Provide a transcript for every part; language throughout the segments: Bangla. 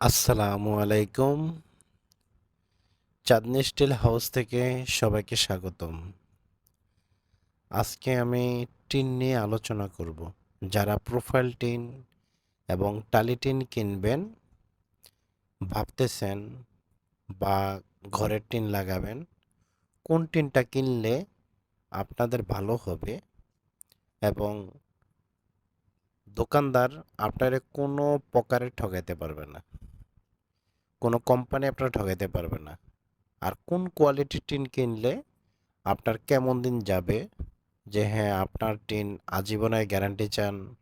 আসসালামু আলাইকুম। চাঁদনি স্টিল হাউস থেকে সবাইকে স্বাগতম। আজকে আমি টিন নিয়ে আলোচনা করব। যারা প্রোফাইল টিন এবং টালি টিন কিনবেন, ভাবতেছেন বা ঘরের টিন লাগাবেন, কোন টিনটা কিনলে আপনাদের ভালো হবে এবং দোকানদার আপনারে কোনো প্রকারে ঠকাইতে পারবে না। কোনো কোম্পানি আপনার ঠকাইতে পারবে না। আর কোন কোয়ালিটির টিন কিনলে আপনার কেমন দিন যাবে? যে হ্যাঁ আপনার টিন আজীবনের গ্যারান্টি চান।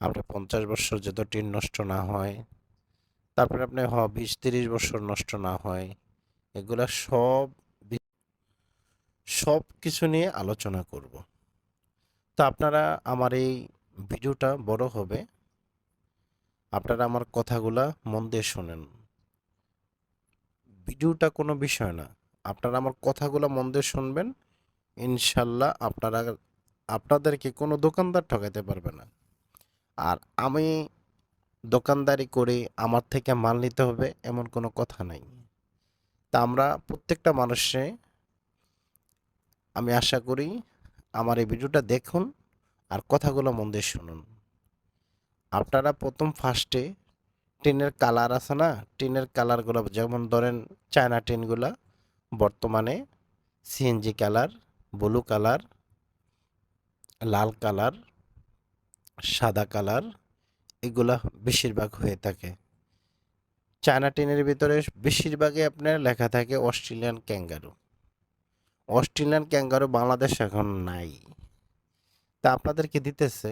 আপনার পঞ্চাশ বছর যত টিন নষ্ট না হয়, তারপরে আপনি হ, বিশ, তিরিশ বছর নষ্ট না হয়, এগুলো সব সব কিছু নিয়ে আলোচনা করব। তো আপনারা আমার এই ভিডিওটা বড় হবে। আপনারা আমার কথাগুলা মন দিয়ে শোনেন। ভিডিওটা কোনো বিষয় না। আপনারা আমার কথাগুলো মন দিয়ে শুনবেন। ইনশাল্লাহ আপনারা, আপনাদেরকে কোনো দোকানদার ঠকাইতে পারবে না। আর আমি দোকানদারি করে আমার থেকে মাল নিতে হবে এমন কোনো কথা নাই। তা আমরা প্রত্যেকটা মানুষে, আমি আশা করি আমার এই ভিডিওটা দেখুন আর কথাগুলো মন দিয়ে শুনুন। আপনারা প্রথম ফার্স্টে টিনের কালার আছে না, টিনের কালারগুলো যেমন ধরেন চায়না টিনগুলা বর্তমানে সিএনজি কালার, ব্লু কালার, লাল কালার, সাদা কালার এগুলা বেশিরভাগ হয়ে থাকে। চায়না টিনের ভিতরে বেশিরভাগই আপনার লেখা থাকে Australian kangaroo. Australian kangaroo Bangladesh এখন নাই। তা আপনাদেরকে দিতেছে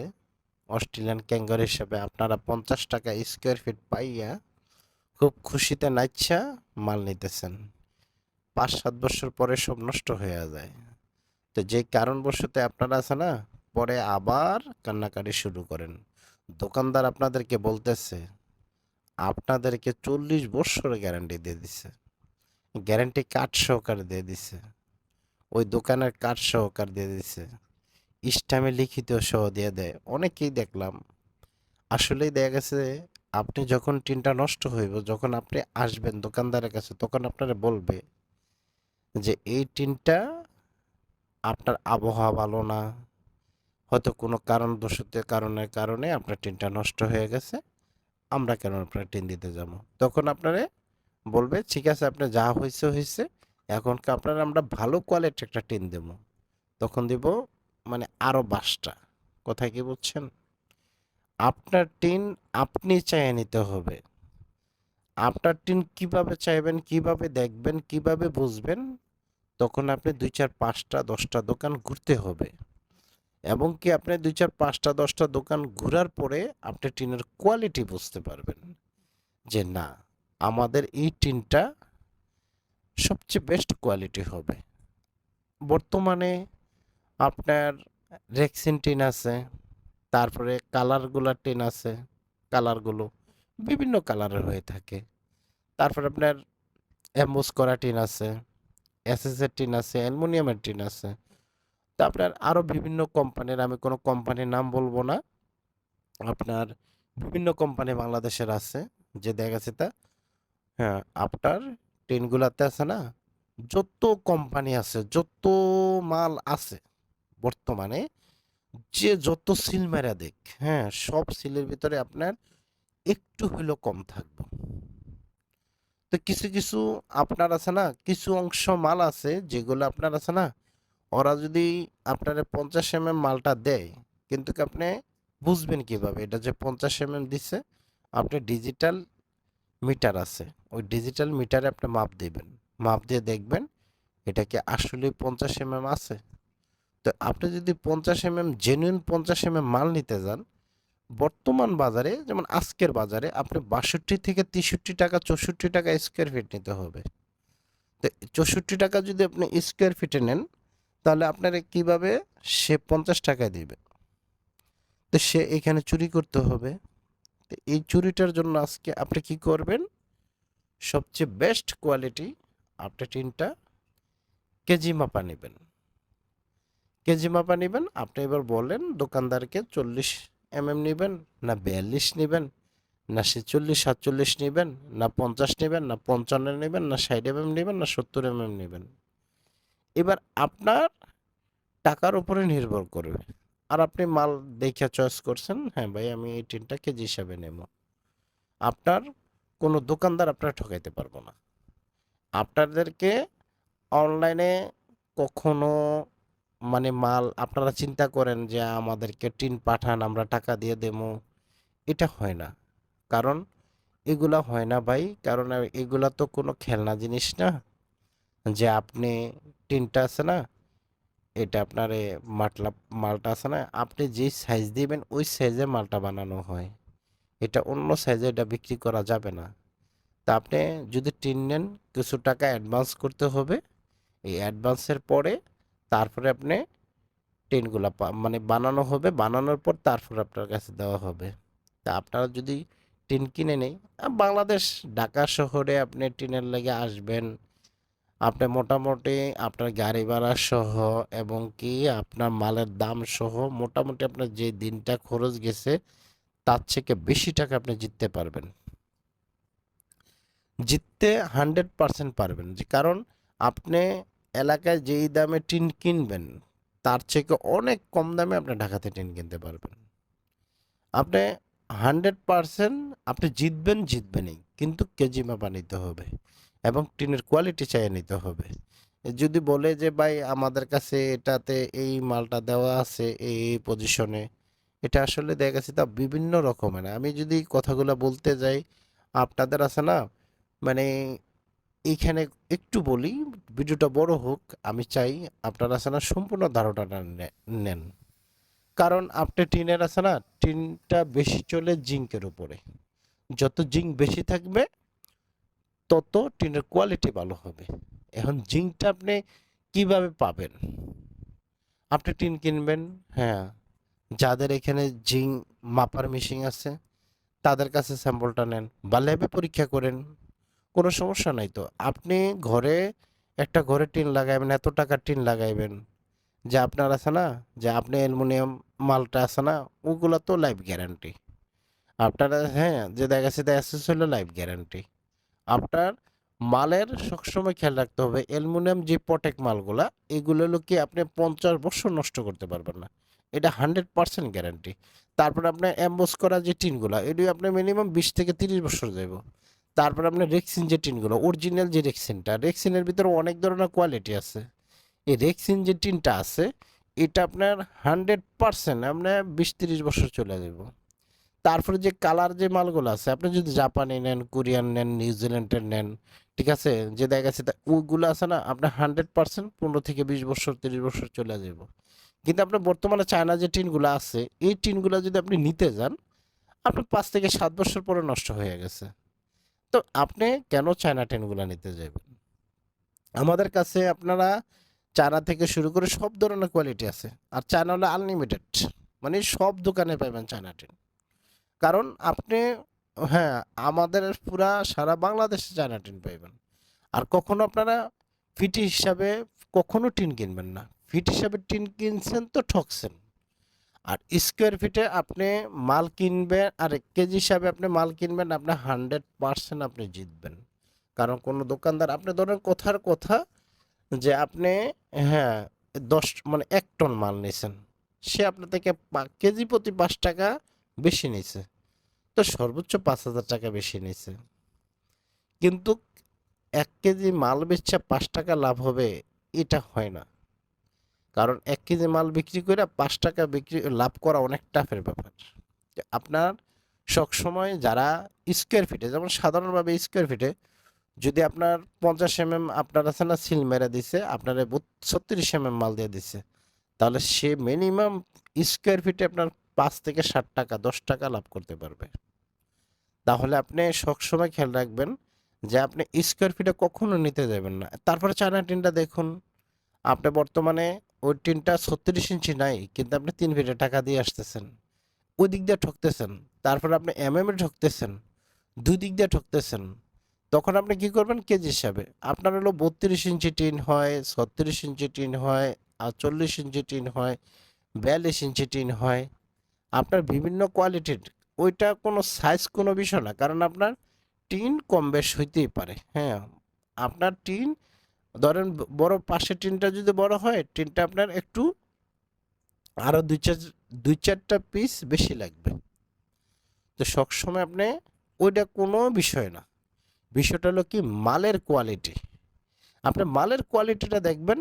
অস্ট্রেলিয়ান ক্যাঙ্গার হিসেবে আপনারা পঞ্চাশ টাকা স্কোয়ার ফিট পাইয়া খুব খুশিতে নাইচ্ছা মাল নিতেছেন। পাঁচ সাত বছর পরে সব নষ্ট হয়ে যায়। তো যে কারণবশত আপনারা আছে না, পরে আবার কান্নাকাটি শুরু করেন। দোকানদার আপনাদেরকে বলতেছে, আপনাদেরকে চল্লিশ বছর গ্যারান্টি দিয়ে দিছে। গ্যারান্টি কার্ড সহকারে দিয়ে দিছে। ওই দোকানের কার্ড সহকার দিয়ে দিছে। ইস্টামে লিখিত সহ দিয়ে দেয়। অনেকেই দেখলাম। আসলেই দেখা গেছে, আপনি যখন টিনটা নষ্ট হইব, যখন আপনি আসবেন দোকানদারের কাছে, তখন আপনারা বলবে যে, এই টিনটা আপনার আবহাওয়া ভালো না। হয়তো কোনো কারণ দোষতে কারণের কারণে আপনার টিনটা নষ্ট হয়ে গেছে। আমরা কেন আপনার টিন দিতে যাব? তখন আপনারা বলবে, ঠিক আছে, আপনি যা হয়েছে হয়েছে এখনকে আপনার আমরা ভালো কোয়ালিটির একটা টিন দেবো। তখন দিব মানে আরও বাসটা কোথায় কি বলছেন আপনার টিন আপনি চাইয়ে নিতে হবে। আপনার টিন কীভাবে চাইবেন, কীভাবে দেখবেন, কীভাবে বুঝবেন, তখন আপনি দুই চার পাঁচটা, দশটা দোকান ঘুরতে হবে। এবং কি আপনি দুই চার পাঁচটা, দশটা দোকান ঘোরার পরে আপনি টিনের কোয়ালিটি বুঝতে পারবেন যে না, আমাদের এই টিনটা সবচেয়ে বেস্ট কোয়ালিটি হবে। বর্তমানে আপনার রেক্সিন টিন আছে, তারপরে কালারগুলার টিন আছে কালারগুলো বিভিন্ন কালারের হয়ে থাকে। তারপরে আপনার অ্যাম্বোস করা টিন আছে এসএসের টিন আছে অ্যালুমিনিয়ামের টিন আছে। তা আপনার আরও বিভিন্ন কোম্পানির আমি কোনো কোম্পানির নাম বলব না। আপনার বিভিন্ন কোম্পানি বাংলাদেশের আছে, যে দেখা গেছে তা হ্যাঁ আপনার টিনগুলাতে আছে না, যত কোম্পানি আছে, যত মাল আছে বর্তমানে যে যত সিল মেরা দেখ হ্যাঁ সব সিলের ভিতরে আপনার একটু হইলেও কম থাকবে। তো কিছু কিছু আপনার আছে না, কিছু অংশ মাল আছে যেগুলো আপনার আছে না, ওরা যদি আপনার পঞ্চাশ এম এম মালটা দেয়, কিন্তু আপনি বুঝবেন কীভাবে? এটা যে পঞ্চাশ এম এম দিছে আপনি ডিজিটাল মিটার আছে। ওই ডিজিটাল মিটারে আপনি মাপ দিবেন। মাপ দিয়ে দেখবেন, এটা কি আসলে পঞ্চাশ এম এম আছে? তো আপনি যদি পঞ্চাশ এম এম জেনুইন পঞ্চাশ এম এম মাল নিতে যান, বর্তমান বাজারে, যেমন আজকের বাজারে, আপনি বাষট্টি থেকে তেষট্টি টাকা, চৌষট্টি টাকা স্কোয়ার ফিট নিতে হবে। তো চৌষট্টি টাকা যদি আপনি স্কোয়ার ফিটে নেন, তাহলে আপনারা কীভাবে? সে পঞ্চাশ টাকায় দিবে। তো সে এখানে চুরি করতে হবে। তো এই চুরিটার জন্য আজকে আপনি কি করবেন? সবচেয়ে বেস্ট কোয়ালিটি আপনি টিনটা কেজি মাপা নেবেন। কেজি মাপা নেবেন। আপনি এবার বলেন, দোকানদারকে চল্লিশ এম এম নেবেন, না বিয়াল্লিশ নেবেন, না ছেচল্লিশ, সাতচল্লিশ নেবেন, না পঞ্চাশ নেবেন, না পঞ্চান্ন নেবেন, না ষাট এমএম নেবেন, না সত্তর এমএম নেবেন। এবার আপনার টাকার উপরে নির্ভর করবে। আর আপনি মাল দেখে চয়েস করছেন হ্যাঁ ভাই, আমি এই টিনটা কেজি হিসাবে নেব। আপনার কোনো দোকানদার আপনার ঠকাইতে পারব না। আপনাদেরকে অনলাইনে কখনো মানে মাল আপনারা চিন্তা করেন যে আমাদেরকে টিন পাঠান, আমরা টাকা দিয়ে দেবো। এটা হয় না। কারণ এগুলা হয় না ভাই। কারণ এগুলা তো কোনো খেলনা জিনিস না। যে আপনি টিনটা আছে না, এটা আপনার মাটলা, মালটা আছে না, আপনি যেই সাইজ দিবেন, ওই সাইজে মালটা বানানো হয়। এটা অন্য সাইজে এটা বিক্রি করা যাবে না। তা আপনি যদি টিন নেন, কিছু টাকা অ্যাডভান্স করতে হবে। এই অ্যাডভান্সের পরে তারপরে আপনি টিনগুলা মানে বানানো হবে, বানানোর পর তারপর আপনার কাছে দেওয়া হবে। তা আপনারা যদি টিন কিনে নেই বাংলাদেশ, ঢাকা শহরে আপনি টিনের লেগে আসবেন। আপনি মোটামুটি আপনার গাড়ি ভাড়া সহ এবং কি আপনার মালের দাম সহ মোটামুটি আপনার যে দিনটা খরচ গেছে, তার থেকে বেশি টাকা আপনি জিততে পারবেন। জিততে হান্ড্রেড পার্সেন্ট পারবেন। যে কারণ আপনি এলাকায় যেই দামে টিন কিনবেন, তার থেকে অনেক কম দামে আপনি ঢাকাতে টিন কিনতে পারবেন। আপনি হান্ড্রেড পার্সেন্ট আপনি জিতবেন, জিতবেনই, কিন্তু কেজি মাপা নিতে হবে এবং টিনের কোয়ালিটি চাই নিতে হবে। যদি বলে যে, ভাই, আমাদের কাছে এটাতে এই মালটা দেওয়া আছে, এই এই পজিশনে এটা আসলে দেখা গেছে তা বিভিন্ন রকমের। আমি যদি কথাগুলো বলতে যাই, আপনাদের আছে না মানে এইখানে একটু বলি, ভিডিওটা বড় হোক, আমি চাই আপনারা না সম্পূর্ণ ধারণাটা নেন। কারণ আপনি টিনের আছে না, টিনটা বেশি চলে জিঙ্কের উপরে। যত জিঙ্ক বেশি থাকবে, তত টিনের কোয়ালিটি ভালো হবে। এখন জিঙ্কটা আপনি কীভাবে পাবেন? আপনি টিন কিনবেন হ্যাঁ। যাদের এখানে জিঙ্ক মাপার মেশিন আছে, তাদের কাছে স্যাম্পলটা নেন বা ল্যাবে পরীক্ষা করেন। কোনো সমস্যা নাই তো। আপনি ঘরে একটা ঘরে টিন লাগাইবেন, এত টাকার টিন লাগাইবেন যে আপনার আছে না, যে আপনি অ্যালুমিনিয়াম মালটা আছে না, ওগুলো তো লাইফ গ্যারান্টি। আপনারা হ্যাঁ যে দেখা গেছে অ্যাসেস হলো লাইফ গ্যারান্টি। আপনার মালের সবসময় খেয়াল রাখতে হবে, অ্যালুমিনিয়াম যে পটেক মালগুলা, এগুলো হলো কি আপনি পঞ্চাশ বছর নষ্ট করতে পারবেন না। এটা হান্ড্রেড পার্সেন্ট গ্যারান্টি। তারপর আপনার অ্যাম্বোস করা যে টিনগুলো, এটি আপনি মিনিমাম বিশ থেকে তিরিশ বছর যাব তারপর আপনার রেক্সিন যে টিনগুলো অরিজিনাল যে রেক্সিনটা রেক্সিনের ভিতরে অনেক ধরনের কোয়ালিটি আছে। এই রেক্সিন যে টিনটা আছে, এটা আপনার হান্ড্রেড পার্সেন্ট আপনার বিশ তিরিশ বছর চলে যাব। তারপরে যে কালার যে মালগুলো আছে, আপনি যদি জাপানি নেন, কোরিয়ান নেন নিউজিল্যান্ডের নেন, ঠিক আছে? যে দেখা গেছে ওইগুলো আছে না, আপনার হান্ড্রেড পার্সেন্ট পনেরো থেকে বিশ বছর, তিরিশ বছর চলে যাব। কিন্তু আপনার বর্তমানে চায়না যে টিনগুলো আছে, এই টিনগুলো যদি আপনি নিতে যান, আপনার পাঁচ থেকে সাত বছর পরে নষ্ট হয়ে গেছে। তো আপনি কেন চায়না টিনগুলো নিতে যাবেন? আমাদের কাছে আপনারা চায়না থেকে শুরু করে সব ধরনের কোয়ালিটি আছে। আর চায়না হলো আনলিমিটেড মানে সব দোকানে পাবেন চায়না টিন কারণ আপনি হ্যাঁ আমাদের পুরা সারা বাংলাদেশে চায়না টিন পাইবেন। আর কখনো আপনারা ফিট হিসাবে কখনো টিন কিনবেন না। ফিট হিসাবে টিন কিনছেন তো ঠকছেন। আর স্কোয়ার ফিটে আপনি মাল কিনবেন আর কেজি হিসাবে আপনি মাল কিনবেন, আপনি হান্ড্রেড পার্সেন্ট আপনি জিতবেন। কারণ কোনো দোকানদার, আপনি ধরেন কথার কথা যে আপনি হ্যাঁ দশ মানে এক টন মাল নিয়েছেন সে আপনার থেকে কেজি প্রতি পাঁচ টাকা বেশি নিছে, তো সর্বোচ্চ পাঁচ হাজার টাকা বেশি নিছে। কিন্তু এক কেজি মাল বেচছে পাঁচ টাকা লাভ হবে, এটা হয় না। কারণ এক কেজি মাল বিক্রি করে পাঁচ টাকা বিক্রি লাভ করা অনেক টাফের ব্যাপার। আপনার সবসময় যারা স্কোয়ার ফিটে যেমন সাধারণভাবে স্কোয়ার ফিটে যদি আপনার পঞ্চাশ এম এম আপনার আছে না সিল মেরে দিছে, আপনার ছত্রিশ এম এম মাল দিয়ে দিছে, তাহলে সে মিনিমাম স্কোয়ার ফিটে আপনার পাঁচ থেকে ষাট টাকা, দশ টাকা লাভ করতে পারবে। তাহলে আপনি সবসময় খেয়াল রাখবেন যে আপনি স্কোয়ার ফিটে কখনো নিতে যাবেন না। তারপরে চায়না টিনটা দেখুন, আপনি বর্তমানে ওই টিনটা ছত্রিশ ইঞ্চি নাই, কিন্তু আপনি তিন ফিটে টাকা দিয়ে আসতেছেন। ওই দিক দিয়ে ঠকতেছেন, তারপর আপনি এম এম এ ঠকতেছেন, দুই দিক দিয়ে ঠকতেছেন। তখন আপনি কি করবেন? কেজি হিসাবে। আপনার হলো বত্রিশ ইঞ্চি টিন হয়, ছত্রিশ ইঞ্চি টিন হয় আর চল্লিশ ইঞ্চি টিন হয়, বিয়াল্লিশ ইঞ্চি টিন হয়। আপনার বিভিন্ন কোয়ালিটির, ওইটা কোনো সাইজ কোনো বিষয় না, কারণ আপনার টিন কম বেশ হইতেই পারে হ্যাঁ। আপনার টিন ধরেন বড় পাশের টিনটা যদি বড় হয়, টিনটা আপনার একটু আরও দুই চার, দুই চারটা পিস বেশি লাগবে। তো সবসময় আপনি ওইটা কোনো বিষয় না। বিষয়টা হলো কি, মালের কোয়ালিটি আপনি মালের কোয়ালিটিটা দেখবেন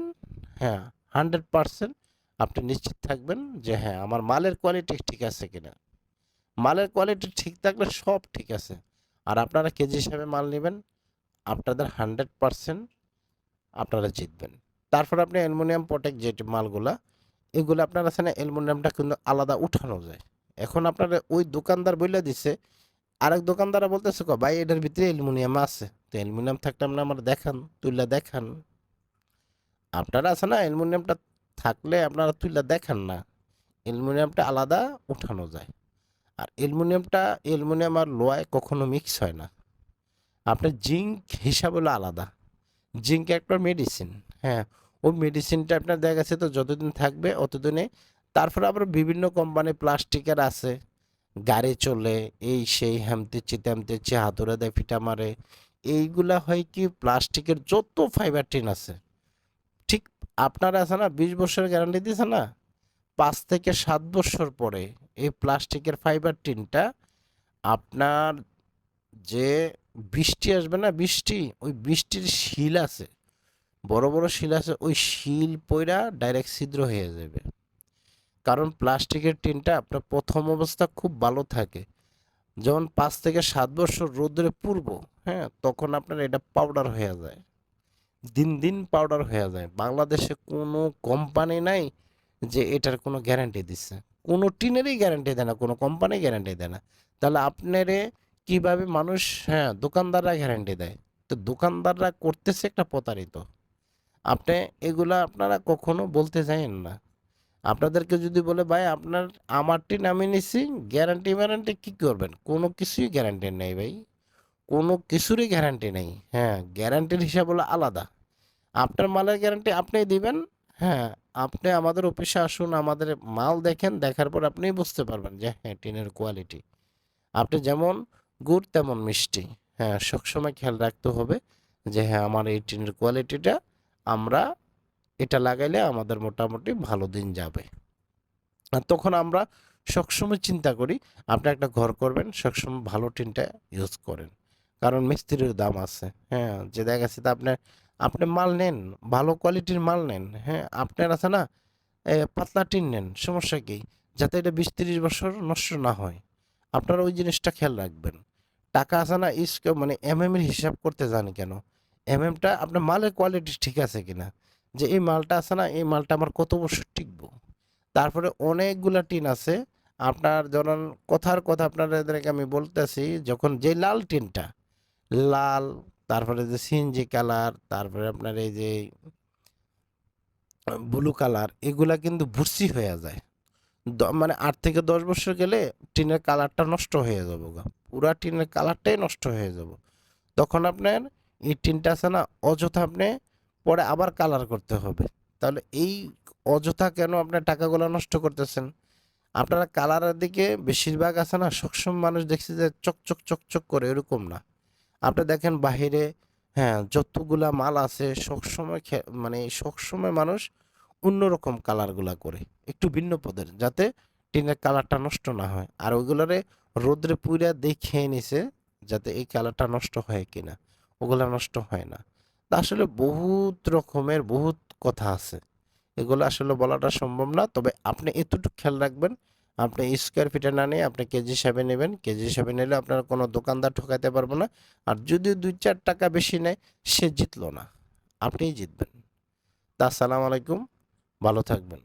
হ্যাঁ হান্ড্রেড পারসেন্ট আপনি নিশ্চিত থাকবেন যে হ্যাঁ আমার মালের কোয়ালিটি ঠিক আছে কিনা। মালের কোয়ালিটি ঠিক থাকলে সব ঠিক আছে। আর আপনারা কেজি হিসাবে মাল নেবেন, আপনাদের হান্ড্রেড পারসেন্ট আপনারা জিতবেন। তারপর আপনি অ্যালুমিনিয়াম পটেক যে মালগুলা, এগুলো আপনার আছে না, অ্যালুমিনিয়ামটা কিন্তু আলাদা উঠানো যায়। এখন আপনারা ওই দোকানদার বলে দিছে, আরেক দোকানদাররা বলতেছে কো ভাই, এটার ভিতরে অ্যালুমিনিয়াম আছে। তো অ্যালুমিনিয়াম থাকলে আপনি আমার দেখান, তুইলা দেখান। আপনারা আছে না, অ্যালুমিনিয়ামটা থাকলে আপনারা তুইলা দেখান না। অ্যালুমিনিয়ামটা আলাদা উঠানো যায়। আর অ্যালুমিনিয়ামটা, অ্যালুমিনিয়াম আর লোয়ায় কখনো মিক্স হয় না। আপনার জিঙ্ক হিসাব আলাদা। জিঙ্ক একটা মেডিসিন হ্যাঁ। ওই মেডিসিনটা আপনার দেখা গেছে তো যতদিন থাকবে অতদিনে। তারপরে আবার বিভিন্ন কোম্পানি প্লাস্টিকের আছে। গাড়ি চলে, এই সেই হ্যামতে চিতে হ্যামতে চে হাতুড়ে দেয়, ফিটা মারে। এইগুলা হয় কি প্লাস্টিকের যত ফাইবার টিন আছে। ঠিক আপনারা আছে না, বিশ বছরের গ্যারান্টি দিয়েছে না? পাঁচ থেকে সাত বছর পরে এই প্লাস্টিকের ফাইবার টিনটা আপনার যে বৃষ্টি আসবে না? বৃষ্টি, ওই বৃষ্টির শিল আছে। বড় বড় শিল আছে, ওই শিল পইরা ডাইরেক্ট ছিদ্র হয়ে যাবে। কারণ প্লাস্টিকের টিনটা আপনার প্রথম অবস্থা খুব ভালো থাকে। যখন পাঁচ থেকে সাত বছর রোদ্রে পূর্ব হ্যাঁ তখন আপনার এটা পাউডার হয়ে যায়। দিন দিন পাউডার হয়ে যায়। বাংলাদেশে কোনো কোম্পানি নাই যে এটার কোনো গ্যারান্টি দিচ্ছে। কোনো টিনেরই গ্যারান্টি দেয় না, কোনো কোম্পানি গ্যারান্টি দেয় না। তাহলে আপনারে কীভাবে মানুষ হ্যাঁ দোকানদাররা গ্যারান্টি দেয়? তো দোকানদাররা করতেছে একটা প্রতারিত। আপনি এগুলা আপনারা কখনো বলতে চাইেন না। আপনাদেরকে যদি বলে, ভাই, আপনার, আমারটি নামিয়ে নিছি গ্যারান্টি ম্যারান্টি কী করবেন? কোনো কিছুই গ্যারান্টি নেই ভাই। কোনো কিছুরই গ্যারান্টি নেই। হ্যাঁ গ্যারান্টির হিসাব হলো আলাদা। আপনার মালের গ্যারান্টি আপনিই দিবেন হ্যাঁ আপনি আমাদের অফিসে আসুন, আমাদের মাল দেখেন, দেখার পর আপনিই বুঝতে পারবেন যে হ্যাঁ টিনের কোয়ালিটি আপনি যেমন গুড় তেমন মিষ্টি। হ্যাঁ সবসময় খেয়াল রাখতে হবে যে হ্যাঁ আমার এই টিনের কোয়ালিটিটা আমরা এটা লাগাইলে আমাদের মোটামুটি ভালো দিন যাবে। আর তখন আমরা সবসময় চিন্তা করি, আপনি একটা ঘর করবেন, সবসময় ভালো টিনটা ইউজ করেন। কারণ মিস্ত্রির দাম আছে। হ্যাঁ যে দেখা গেছে তা আপনার আপনি মাল নেন, ভালো কোয়ালিটির মাল নেন হ্যাঁ আপনার আছে না পাতলা টিন নেন, সমস্যা কী? যাতে এটা বিশ বছর নষ্ট না হয়। আপনারা ওই জিনিসটা খেয়াল রাখবেন। টাকা আছে না, ইস মানে এম এর হিসাব করতে জানি কেন? এম এমটা আপনার মালের কোয়ালিটি ঠিক আছে কিনা? যে এই মালটা আছে না, এই মালটা আমার কত বছর টিকবো? তারপরে অনেকগুলা টিন আছে। আপনার ধরুন কথার কথা আপনাদেরকে আমি বলতেছি, যখন যে লাল টিনটা, লাল, তারপরে যে সিএনজি কালার, তারপরে আপনার এই যে ব্লু কালার, এগুলা কিন্তু ভুসি হয়ে যায়। মানে আট থেকে দশ বছর গেলে টিনের কালারটা নষ্ট হয়ে যাব গা। পুরা টিনের কালারটাই নষ্ট হয়ে যাব। তখন আপনার এই টিনটা আছে না, অযথা আপনি পরে আবার কালার করতে হবে। তাহলে এই অযথা কেন আপনার টাকাগুলো নষ্ট করতেছেন? আপনারা কালারের দিকে বেশিরভাগ আছে না সবসময় মানুষ দেখছে যে চকচক চকচক করে, এরকম না। আপনি দেখেন বাহিরে হ্যাঁ যতগুলা মাল আছে সবসময় মানে সবসময় মানুষ অন্যরকম কালারগুলা করে, একটু ভিন্ন পদের, যাতে টিনের কালারটা নষ্ট না হয়। আর ওইগুলোরে রোদ্রে পুইরা দেখে নিছে, যাতে এই কালারটা নষ্ট হয় কিনা, ওগুলা নষ্ট হয় না। তা আসলে বহুত রকমের বহুত কথা আছে। এগুলো আসলে বলাটা সম্ভব না, তবে আপনি এতটুকু খেয়াল রাখবেন, আপনি স্কোয়ার ফিটে না নিয়ে আপনি কেজি হিসাবে নেবেন। কেজি হিসাবে নিলে আপনার কোনো দোকানদার ঠকাতে পারব না। আর যদি দুই চার টাকা বেশি নেয়, সে জিতলো না, আপনিই জিতবেন। তা আসসালামু আলাইকুম। ভালো থাকবেন।